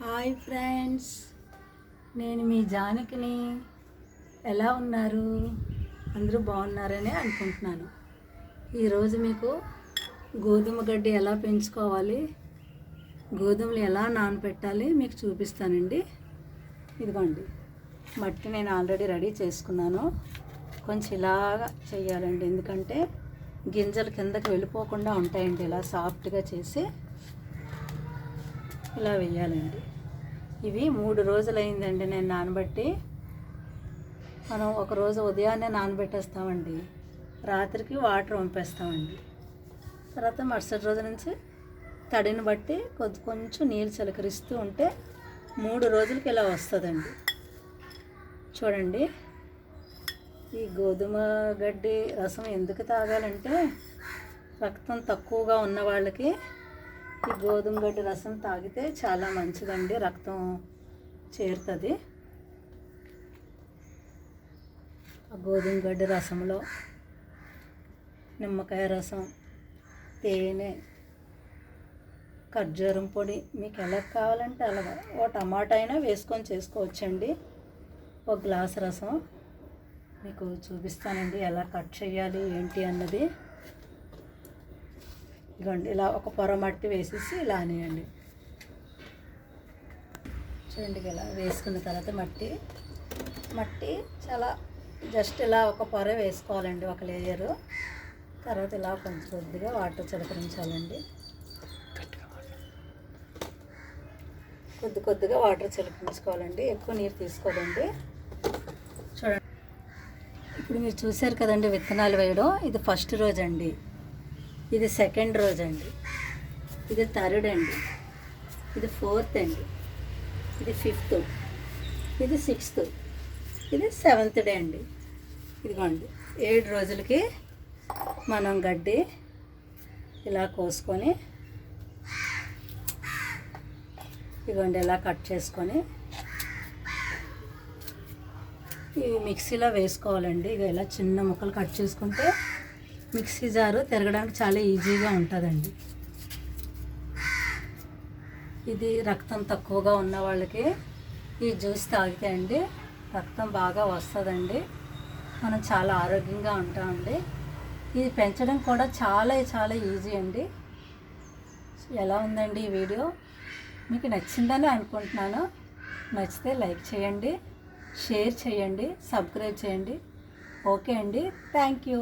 Hi friends. నేను మీ జానకిని. ఎలా ఉన్నారు? అందరూ బాగున్నారని అనుకుంటున్నాను. ఈరోజు మీకు గోధుమ గడ్డి ఎలా పెంచుకోవాలి? గోధుమలు ఎలా నానబెట్టాలి మీకు చూపిస్తానండి. ఇదిగోండి. మట్టి నేను ఆల్రెడీ రెడీ చేసుకున్నాను. కొంచెం ఇలాగా చేయాలండి. ఎందుకంటే గింజలు కిందకి వెళ్ళిపోకుండా ఉంటాయండి. ఇలా సాఫ్ట్గా చేసి ఇలా వేయాలండి ఇవి మూడు రోజులైందండి నేను నానబెట్టి. మనం ఒక రోజు ఉదయాన్నే నానబెట్టేస్తామండి. రాత్రికి వాటర్ పంపేస్తామండి తర్వాత మరుసటి రోజు నుంచి తడిని బట్టి కొద్ది కొంచెం నీళ్ళు చిలకరిస్తూ ఉంటే మూడు రోజులకి ఇలా వస్తుందండి. చూడండి. ఈ గోధుమ గడ్డి రసం ఎందుకు తాగాలంటే రక్తం తక్కువగా ఉన్న వాళ్ళకి ఈ గోధుమ గడ్డి రసం తాగితే చాలా మంచిదండి రక్తం చేరుతుంది. ఆ గోధుమ గడ్డి రసంలో నిమ్మకాయ రసం తేనె ఖర్జూరం పొడి మీకు ఎలా కావాలంటే అలాగా ఓ టమాటా అయినా వేసుకొని చేసుకోవచ్చండి. ఒక గ్లాస్ రసం మీకు చూపిస్తానండి ఎలా కట్ చేయాలి ఏంటి అన్నది. ఇగోండి ఇలా ఒక పొర మట్టి వేసేసి ఇలా అనేయండి. చూడండి ఇలా వేసుకున్న తర్వాత మట్టి మట్టి చాలా జస్ట్ ఇలా ఒక పొర వేసుకోవాలండి ఒక లేయరు తర్వాత ఇలా కొంచెం కొద్దిగా వాటర్ చిలకరించాలండి. కొద్ది కొద్దిగా వాటర్ చిలకరించుకోవాలండి ఎక్కువ నీరు తీసుకోదండి. చూడండి. ఇప్పుడు మీరు చూశారు కదండి విత్తనాలు వేయడం ఇది ఫస్ట్ రోజు అండి ఇది సెకండ్ రోజు అండి. ఇది థర్డ్ అండి. ఇది ఫోర్త్ అండి. ఇది ఫిఫ్త్ ఇది సిక్స్త్ ఇది సెవెంత్ డే అండి. ఇదిగోండి. ఏడు రోజులకి మనం గడ్డి ఇలా కోసుకొని ఇదిగోండి ఇలా కట్ చేసుకొని ఇవి మిక్సీలో వేసుకోవాలండి. ఇక ఇలా చిన్న ముక్కలు కట్ చేసుకుంటే మిక్సీ జారు తిరగడానికి చాలా ఈజీగా ఉంటుందండి. ఇది రక్తం తక్కువగా ఉన్న వాళ్ళకి ఈ జ్యూస్ తాగితే అండి రక్తం బాగా వస్తుందండి. మనం చాలా ఆరోగ్యంగా ఉంటామండి ఇది పెంచడం కూడా చాలా చాలా ఈజీ అండి. ఎలా ఉందండి ఈ వీడియో? మీకు నచ్చిందని అనుకుంటున్నాను. నచ్చితే లైక్ చేయండి షేర్ చేయండి సబ్స్క్రైబ్ చేయండి. ఓకే అండి. Thank you.